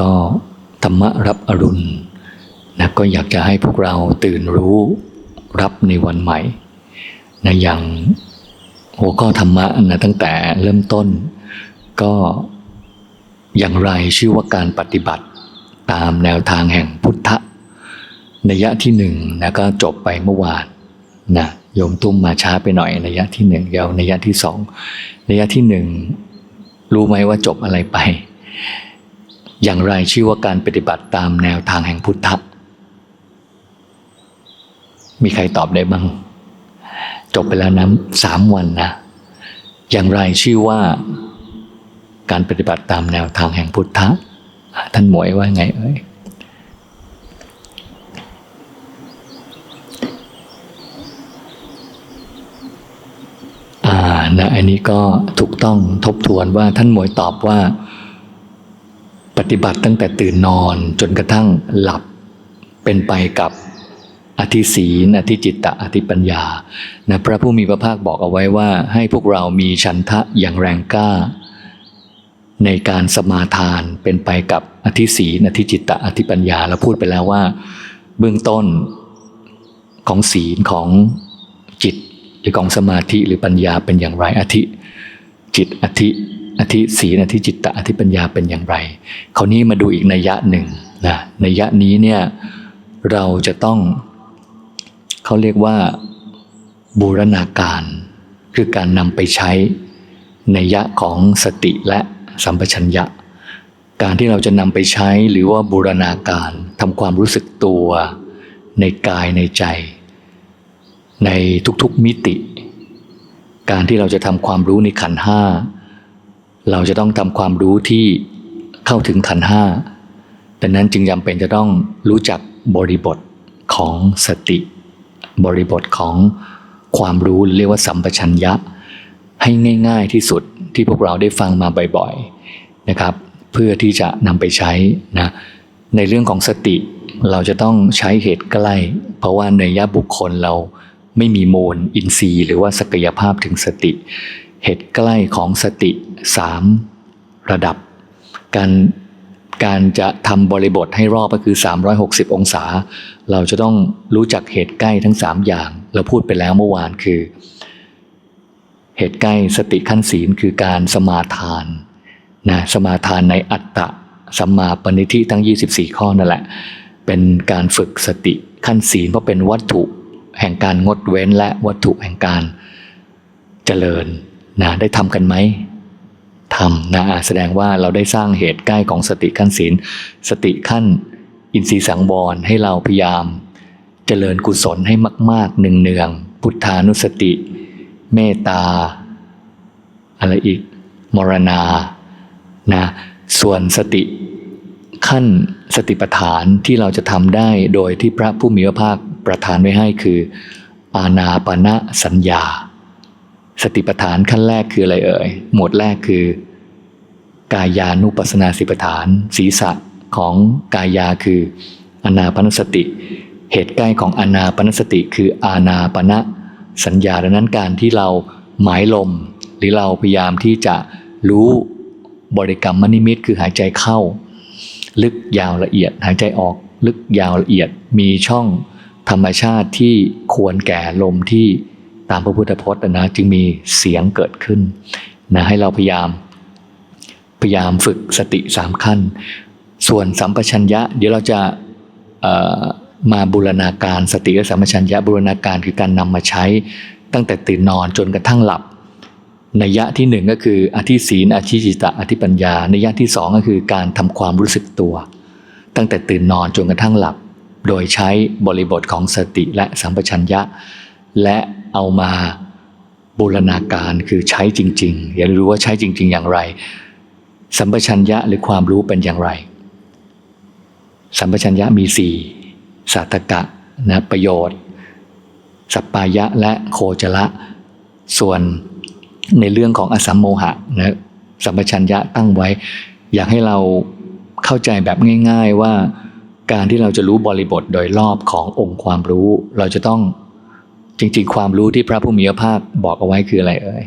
ก็ธรรมะรับอรุณนะก็อยากจะให้พวกเราตื่นรู้รับในวันใหม่นะอย่างหัวข้อธรรมะนะตั้งแต่เริ่มต้น ก็อย่างไรชื่อว่าการปฏิบัติตามแนวทางแห่งพุทธนัยยะที่หนึ่งนะก็จบไปเมื่อวานนะโยมตุ้มมาช้าไปหน่อยนัยยะที่หนึ่งเดี๋ยวนัยยะที่สองนัยยะที่หนึ่งรู้ไหมว่าจบอะไรไป อย่างไรชื่อว่าการปฏิบัติตามแนวทางแห่งพุทธมีใครตอบได้บ้าง จบไปแล้วนะสามวันนะ อย่างไรชื่อว่าการปฏิบัติตามแนวทางแห่งพุทธะท่านหมวยว่าไงเอ่ยอ่านะอันนี้ก็ถูกต้องทบทวนว่าท่านหมวยตอบว่า ฏิบัติตั้งแต่ตื่นนอนจนกระทั่งหลับ เป็นไปกับอธิศีนอธิจิตตะอธิปัญญานะพระผู้มีพระภาคบอกเอาไว้ว่า ให้พวกเรามีฉันทะอย่างแรงกล้า ในการสมาทานเป็นไปกับอธิศีนอธิจิตตะอธิปัญญาเราพูดไปแล้วว่า เบื้องต้นของศีลของจิตหรือของสมาธิหรือปัญญาเป็นอย่างไรอธิ จิตอธิ อธิศีลอธิจิตตะอธิปัญญาเป็นอย่างไร คราวนี้มาดูอีกนัยยะหนึ่งนะนัยยะนี้เนี่ยเราจะต้องเขาเรียกว่าบูรณาการ คือการนำไปใช้นัยยะของสติและสัมปชัญญะ การที่เราจะนำไปใช้หรือว่าบูรณาการทำความรู้สึกตัวในกายในใจ ในทุกๆมิติ การที่เราจะทำความรู้ในขันห้า เราจะต้องทำความรู้ที่เข้าถึงขันห้าดังนั้นจึงจำเป็นจะต้องรู้จักบริบทของสติ บริบทของความรู้เรียกว่าสัมปชัญญะ ให้ง่าย ๆที่สุดที่พวกเราได้ฟังมาบ่อยๆนะครับ เพื่อที่จะนำไปใช้นะในเรื่องของสติเราจะต้องใช้เหตุใกล้ เพราะว่าในยะบุคคลเราไม่มีโมลอินทรีย์ หรือว่าศักยภาพถึงสติ เหตุใกล้ของสติสามระดับ การการจะทำบริบทให้รอบก็คือ 360 องศา เราจะต้องรู้จักเหตุใกล้ทั้ง 3 อย่าง เราพูดไปแล้วเมื่อวานคือ เหตุใกล้สติขั้นศีลคือการสมาทานนะสมาทานในอัตตะสัมมาปณิธิทั้ง 24 ข้อนั่นแหละ เป็นการฝึกสติขั้นศีลเพราะเป็นวัตถุแห่งการงดเว้นและวัตถุแห่งการเจริญ นะได้ทำกันไหมทำนะแสดงว่าเราได้สร้างเหตุใกล้ของสติขั้นศีล สติขั้นอินทรีย์สังวรให้เราพยายาม เจริญกุศลให้มากๆหนึ่งเนือง พุทธานุสติ เมตตา อะไรอีก มรณานะส่วนสติขั้นสติปัฏฐานที่เราจะทำได้โดยที่พระผู้มีพระภาคประทานไว้ให้คือ อาณาปณะสัญญา สติปัฏฐานขั้นแรกคืออะไรเอ่ย หมวดแรกคือ กายานุปัสนาสิปัฏฐาน ศีรษะของกายาคืออนาปนสติ เหตุใกล้ของอนาปนสติ คืออาณาปณะสัญญาดังนั้นการที่เราหมายลม หรือเราพยายามที่จะรู้บริกรรมมนิมิตคือหายใจเข้า ลึกยาวละเอียด หายใจออกลึกยาวละเอียดมีช่องธรรมชาติที่ควรแก่ลมที่ามพระพุทธพจน์นะจึงมีเสียงเกิดขึ้นนะให้เราพยายามพยายามฝึกสติสามขั้น ส่วนสัมปชัญญะ เดี๋ยวเราจะมาบูรณาการสติและสัมปชัญญะบูรณาการคือการนำมาใช้ตั้งแต่ตื่นนอนจนกระทั่งหลับนัยยะที่หนึ่งก็คืออธิศีนอธิจิตตะอธิปัญญานัยยะที่สองก็คือการทำความรู้สึกตัว ตั้งแต่ตื่นนอนจนกระทั่งหลับ โดยใช้บริบทของสติและสัมปชัญญะ และ เอามาบูรณาการคือใช้จริงๆ อย่ารู้ว่าใช้จริง ๆ อย่างไร สัมปชัญญะหรือความรู้เป็นอย่างไร สัมปชัญญะมีสี่สัตตกะนะประโยชน์ สัปปายะและโคจระส่วนในเรื่องของอสัมโมหะนะสัมปชัญญะตั้งไว้ อยากให้เราเข้าใจแบบง่าย ๆว่าการที่เราจะรู้บริบทโดยรอบขององค์ความรู้ เราจะต้อง จริง ๆ ความรู้ที่พระผู้มีพระภาคบอกเอาไว้คืออะไรเอ่ย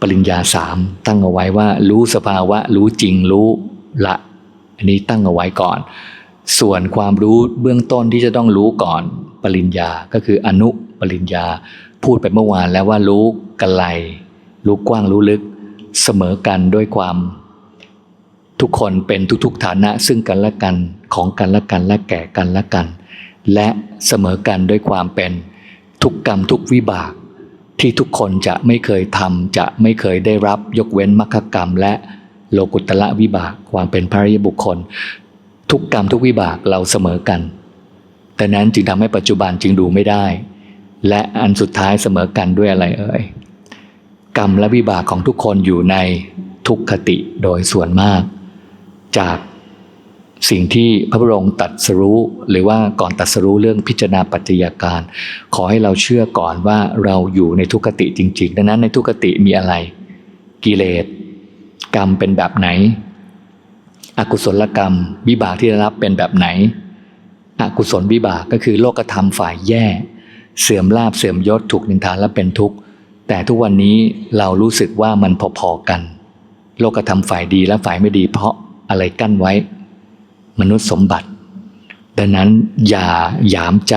ปริญญาสามตั้งเอาไว้ว่า รู้สภาวะ รู้จริงรู้ละ อันนี้ตั้งเอาไว้ก่อน ส่วนความรู้เบื้องต้นที่จะต้องรู้ก่อน ปริญญาก็คืออนุปริญญา พูดไปเมื่อวานแล้วว่ารู้กันไลรู้กว้างรู้ลึก เสมอกันด้วยความ ทุกคนเป็นทุกๆฐานะ ซึ่งกันและกันของกันและกันและแก่กันและกัน และเสมอกันด้วยความเป็น ทุกกรรมทุกวิบาก ที่ทุกคนจะไม่เคยทำจะไม่เคยได้รับยกเว้นมรรคกรรม และโลกุตละวิบากความเป็นพระริยบุคคล ทุกกรรมทุกวิบากเราเสมอกัน แต่นั้นจึงทำให้ปัจจุบันจึงดูไม่ได้ และอันสุดท้ายเสมอกันด้วยอะไรเอ่ยกรรมและวิบากของทุกคนอยู่ในทุกขติโดยส่วนมาก จาก สิ่งที่พระบรมตรัดสรู้ หรือว่าก่อนตรัดสรู้เรื่องพิจารณาปัจจัยการ ขอให้เราเชื่อก่อนว่าเราอยู่ในทุกขติจริง ๆ ดังนั้นในทุกขติมีอะไร กิเลส กรรมเป็นแบบไหน อกุศลกรรม วิบากที่ได้รับเป็นแบบไหน อกุศลวิบากก็คือโลกธรรมฝ่ายแย่ เสื่อมลาบเสื่อมยศถูกนินทาและเป็นทุกข์แต่ทุกวันนี้เรารู้สึกว่ามันพอๆกัน โลกธรรมฝ่ายดีและฝ่ายไม่ดีเพราะอะไรกั้นไว้ มนุษย์สมบัติ ดังนั้นอย่าหยามใจ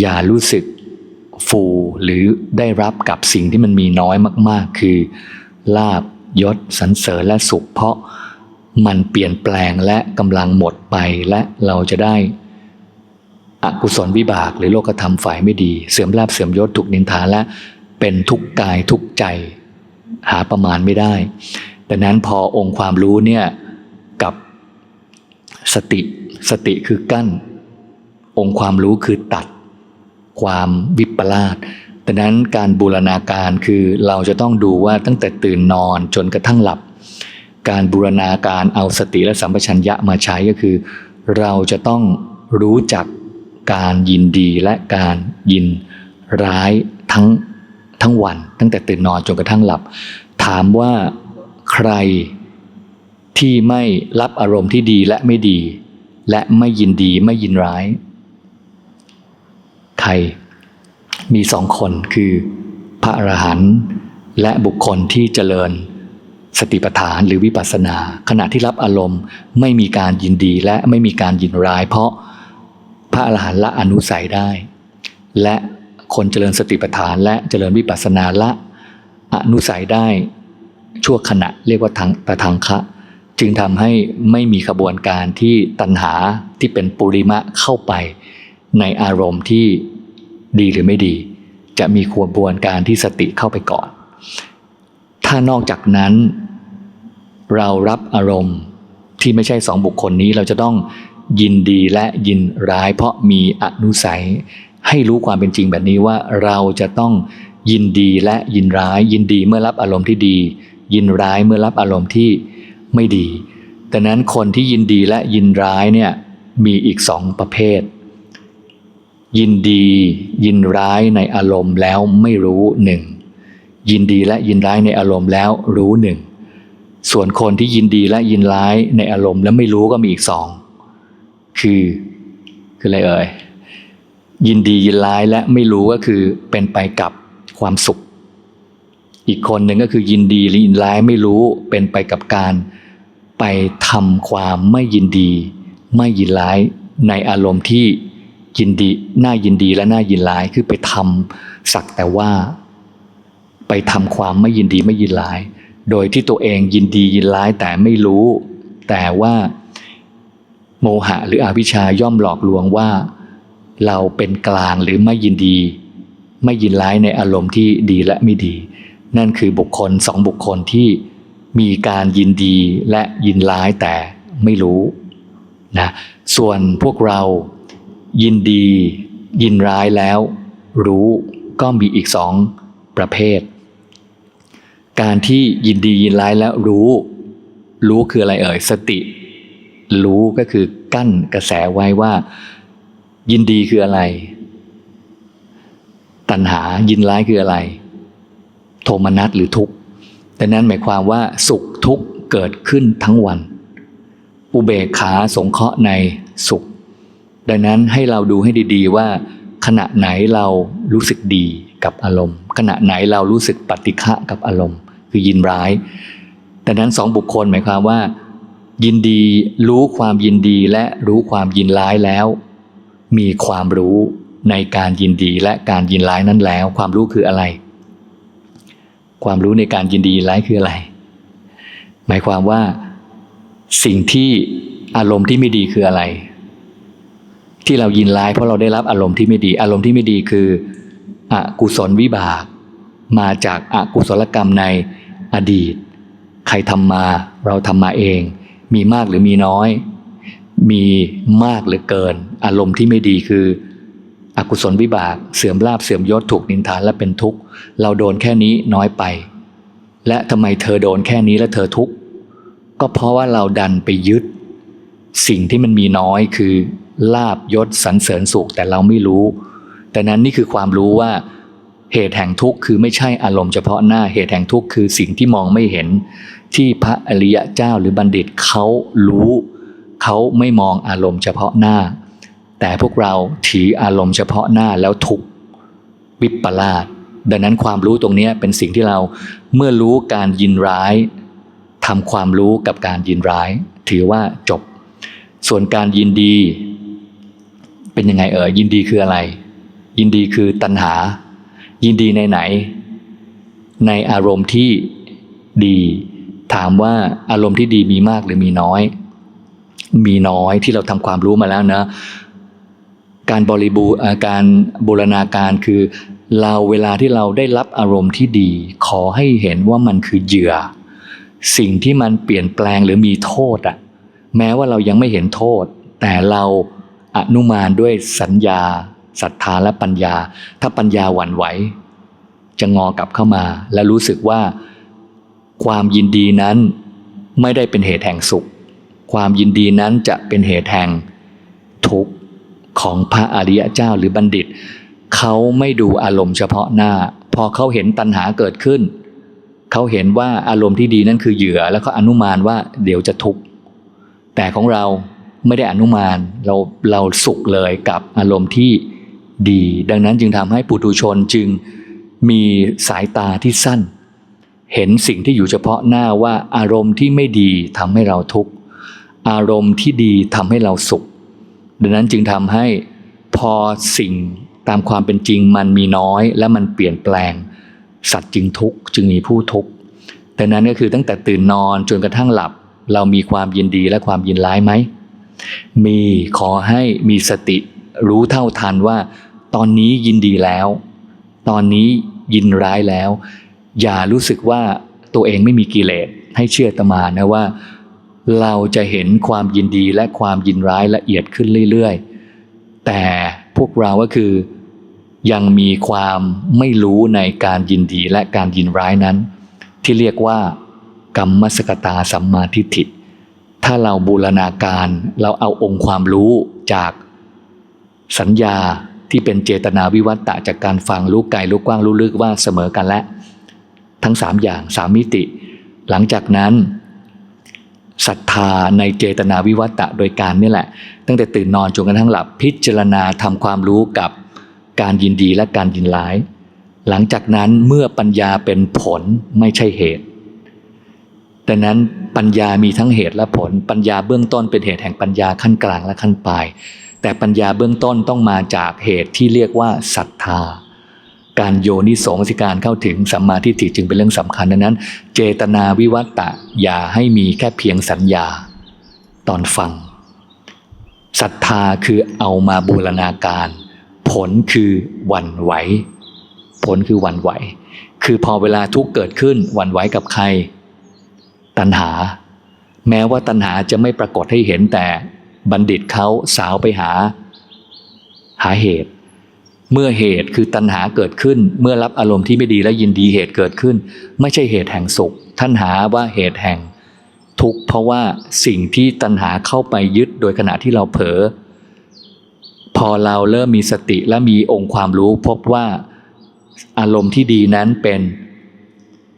อย่ารู้สึกฟูหรือได้รับกับสิ่งที่มันมีน้อยมากๆ คือลาบยศสรรเสริญและสุข เพราะมันเปลี่ยนแปลงและกำลังหมดไปและเราจะได้อกุศลวิบากหรือโลกธรรมฝ่ายไม่ดี เสื่อมลาบเสื่อมยศถูกนินทาและเป็นทุกข์กายทุกข์ใจ หาประมาณไม่ได้ดังนั้นพอองค์ความรู้เนี่ย สติ สติคือกั้น องค์ความรู้คือตัด ความวิปลาสดังนั้นการบูรณาการคือเราจะต้องดูว่าตั้งแต่ตื่นนอนจนกระทั่งหลับ การบูรณาการเอาสติและสัมปชัญญะมาใช้ก็คือ เราจะต้องรู้จักการยินดีและการยินร้ายทั้งทั้งวัน ตั้งแต่ตื่นนอนจนกระทั่งหลับ ถามว่าใคร ที่ไม่รับอารมณ์ที่ดีและไม่ดี และไม่ยินดีไม่ยินร้าย ใคร มีสองคนคือ พระอรหันต์และบุคคลที่เจริญ สติปัฏฐานหรือวิปัสสนา ขณะที่รับอารมณ์ไม่มีการยินดีและไม่มีการยินร้าย เพราะพระอรหันต์ละอนุสัยได้ และคนเจริญสติปัฏฐานและเจริญวิปัสสนาละอนุสัยได้ชั่วขณะเรียกว่าทางตะทางคะ จึงทำให้ไม่มีขบวนการที่ตัณหาที่เป็นปุริมะเข้าไป ในอารมณ์ที่ดีหรือไม่ดี จะมีขบวนการที่สติเข้าไปก่อน ถ้านอกจากนั้น เรารับอารมณ์ที่ไม่ใช่สองบุคคลนี้เราจะต้องยินดีและยินร้ายเพราะมีอนุสัย ให้รู้ความเป็นจริงแบบนี้ว่าเราจะต้องยินดีและยินร้าย ยินดีเมื่อรับอารมณ์ที่ดี ยินร้ายเมื่อรับอารมณ์ที่ ไม่ดีดังนั้นคนที่ยินดีและยินร้ายเนี่ยมีอีกสองประเภท ยินดียินร้ายในอารมณ์แล้วไม่รู้หนึ่งยินดีและยินร้ายในอารมณ์แล้วรู้หนึ่งส่วนคนที่ยินดีและยินร้ายในอารมณ์แล้วไม่รู้ก็มีอีกสองคือคืออะไรเอ่ยยินดียินร้ายและไม่รู้ก็คือเป็นไปกับความสุข อีกคนหนึ่งก็คือยินดีหรือยินร้ายไม่รู้เป็นไปกับการ ไปทำความไม่ยินดี ไม่ยินร้ายในอารมณ์ที่ยินดีน่ายินดีและน่ายินร้ายคือไปทำสักแต่ว่า ไปทำความไม่ยินดีไม่ยินร้าย โดยที่ตัวเองยินดียินร้ายแต่ไม่รู้ แต่ว่าโมหะหรืออวิชชาย่อมหลอกลวงว่า เราเป็นกลางหรือไม่ยินดี ไม่ยินร้ายในอารมณ์ที่ดีและไม่ดี นั่นคือบุคคลสองบุคคลที่ มีการยินดีและยินร้ายแต่ไม่รู้นะส่วนพวกเรายินดียินร้ายแล้ว รู้ก็มีอีกสองประเภท การที่ยินดียินร้ายแล้วรู้ รู้คืออะไรเอ่ยสติ รู้ก็คือกั้นกระแสไว้ว่า ยินดีคืออะไร ตัณหายินร้ายคืออะไร โทมนัสหรือทุกข์ ดังนั้นหมายความว่าสุขทุกข์เกิดขึ้นทั้งวัน อุเบกขาสงเคราะห์ในสุข ดังนั้นให้เราดูให้ดี ๆ ว่า ขณะไหนเรารู้สึกดีกับอารมณ์ ขณะไหนเรารู้สึกปฏิฆะกับอารมณ์ คือยินร้ายดังนั้นสองบุคคลหมายความว่า ยินดีรู้ความยินดีและรู้ความยินร้ายแล้ว มีความรู้ในการยินดีและการยินร้ายนั้นแล้ว ความรู้คืออะไร ความรู้ในการยินดียินร้ายคืออะไร หมายความว่าสิ่งที่อารมณ์ที่ไม่ดีคืออะไร ที่เรายินร้ายเพราะเราได้รับอารมณ์ที่ไม่ดี อารมณ์ที่ไม่ดีคืออกุศลวิบาก มาจากอากุศลกรรมในอดีต ใครทำมาเราทำมาเอง มีมากหรือมีน้อย มีมากหรือเกิน อารมณ์ที่ไม่ดีคือ อกุศลวิบาก เสื่อมลาบเสื่อมยศถูกนินทาและเป็นทุกข์ เราโดนแค่นี้น้อยไป และทำไมเธอโดนแค่นี้และเธอทุกข์ ก็เพราะว่าเราดันไปยึด สิ่งที่มันมีน้อยคือลาบยศสรรเสริญสุขแต่เราไม่รู้ แต่นั้นนี่คือความรู้ว่า เหตุแห่งทุกข์คือไม่ใช่อารมณ์เฉพาะหน้าเหตุแห่งทุกข์คือสิ่งที่มองไม่เห็น ที่พระอริยเจ้าหรือบัณฑิตเขารู้ เขาไม่มองอารมณ์เฉพาะหน้า แต่พวกเราถืออารมณ์เฉพาะหน้าแล้วทุกวิปลาสดังนั้นความรู้ตรงนี้เป็นสิ่งที่เราเมื่อรู้การยินร้ายทำความรู้กับการยินร้าย ถือว่าจบ ส่วนการยินดี เป็นยังไงเอ่ยยินดีคืออะไร ยินดีคือตัณหา ยินดีในไหน ในอารมณ์ที่ดี ถามว่าอารมณ์ที่ดีมีมากหรือมีน้อย มีน้อยที่เราทำความรู้มาแล้วนะ การบริบูอาการบูรณาการคือ เราเวลาที่เราได้รับอารมณ์ที่ดี ขอให้เห็นว่ามันคือเหยื่อ สิ่งที่มันเปลี่ยนแปลงหรือมีโทษอะแม้ว่าเรายังไม่เห็นโทษ แต่เราอนุมานด้วยสัญญาศรัทธาและปัญญา ถ้าปัญญาหวั่นไหว จะงอกลับเข้ามา และรู้สึกว่า ความยินดีนั้นไม่ได้เป็นเหตุแห่งสุข ความยินดีนั้นจะเป็นเหตุแห่งทุกข์ ของพระอริยเจ้าหรือบัณฑิต เขาไม่ดูอารมณ์เฉพาะหน้า พอเขาเห็นตัณหาเกิดขึ้น เขาเห็นว่าอารมณ์ที่ดีนั่นคือเหยื่อ แล้วก็อนุมานว่าเดี๋ยวจะทุกข์แต่ของเราไม่ได้อนุมานเราเราสุขเลยกับอารมณ์ที่ดี ดังนั้นจึงทำให้ปุถุชนจึงมีสายตาที่สั้น เห็นสิ่งที่อยู่เฉพาะหน้าว่าอารมณ์ที่ไม่ดีทำให้เราทุกข์อารมณ์ที่ดีทำให้เราสุข ดังนั้นจึงทำให้พอสิ่งตามความเป็นจริงมันมีน้อย และมันเปลี่ยนแปลง สัตว์จึงทุกข์จึงมีผู้ทุกข์ดังนั้นก็คือตั้งแต่ตื่นนอนจนกระทั่งหลับ เรามีความยินดีและความยินร้ายไหมมีขอให้มีสติรู้เท่าทันว่า ตอนนี้ยินดีแล้ว ตอนนี้ยินร้ายแล้ว อย่ารู้สึกว่าตัวเองไม่มีกิเลสให้เชื่อตมานะว่า เราจะเห็นความยินดีและความยินร้ายละเอียดขึ้นเรื่อยๆ แต่พวกเราก็คือ ยังมีความไม่รู้ในการยินดีและการยินร้ายนั้น ที่เรียกว่ากรรมสกตาสัมมาทิฏฐิ ถ้าเราบูรณาการเราเอาองค์ความรู้จากสัญญาที่เป็นเจตนาวิวัตตะจากการฟังรู้ไกลรู้กว้างรู้ลึกว่าเสมอกันและ ทั้งสามอย่างสามมิติ หลังจากนั้น ศรัทธาในเจตนาวิวัตตะโดยการนี่แหละ ตั้งแต่ตื่นนอนจนกระทั่งหลับพิจารณาทำความรู้กับการยินดีและการยินร้าย หลังจากนั้นเมื่อปัญญาเป็นผลไม่ใช่เหตุดังนั้นปัญญามีทั้งเหตุและผล ปัญญาเบื้องต้นเป็นเหตุแห่งปัญญาขั้นกลางและขั้นปลาย แต่ปัญญาเบื้องต้นต้องมาจากเหตุที่เรียกว่าศรัทธา การโยนิสมนสิการเข้าถึงสัมมาทิฏฐิจึงเป็นเรื่องสำคัญดังนั้น เจตนาวิวัตตะอย่าให้มีแค่เพียงสัญญา ตอนฟังศรัทธาคือเอามาบูรณาการ ผลคือวันไหว ผลคือวันไหว คือพอเวลาทุกเกิดขึ้นวันไหวกับใคร ตัณหา แม้ว่าตัณหาจะไม่ปรากฏให้เห็นแต่บัณฑิตเขาสาวไปหา หาเหตุ เมื่อเหตุคือตัณหาเกิดขึ้น เมื่อรับอารมณ์ที่ไม่ดีและยินดีเหตุเกิดขึ้น ไม่ใช่เหตุแห่งสุข ท่านหาว่าเหตุแห่งทุกข์เพราะว่าสิ่งที่ตัณหาเข้าไปยึดโดยขณะที่เราเผลอพอเราเริ่มมีสติและมีองค์ความรู้ พบว่าอารมณ์ที่ดีนั้นเป็น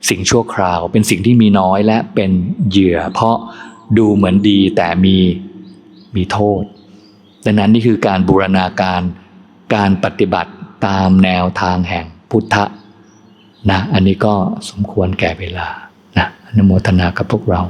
สิ่งชั่วคราว เป็นสิ่งที่มีน้อยและเป็นเหยื่อ เพราะดูเหมือนดีแต่มีมีโทษ ดังนั้นนี่คือการบูรณาการ การปฏิบัติตามแนวทางแห่งพุทธะนะอันนี้ก็สมควรแก่เวลานะอนุโมทนากับพวกเรา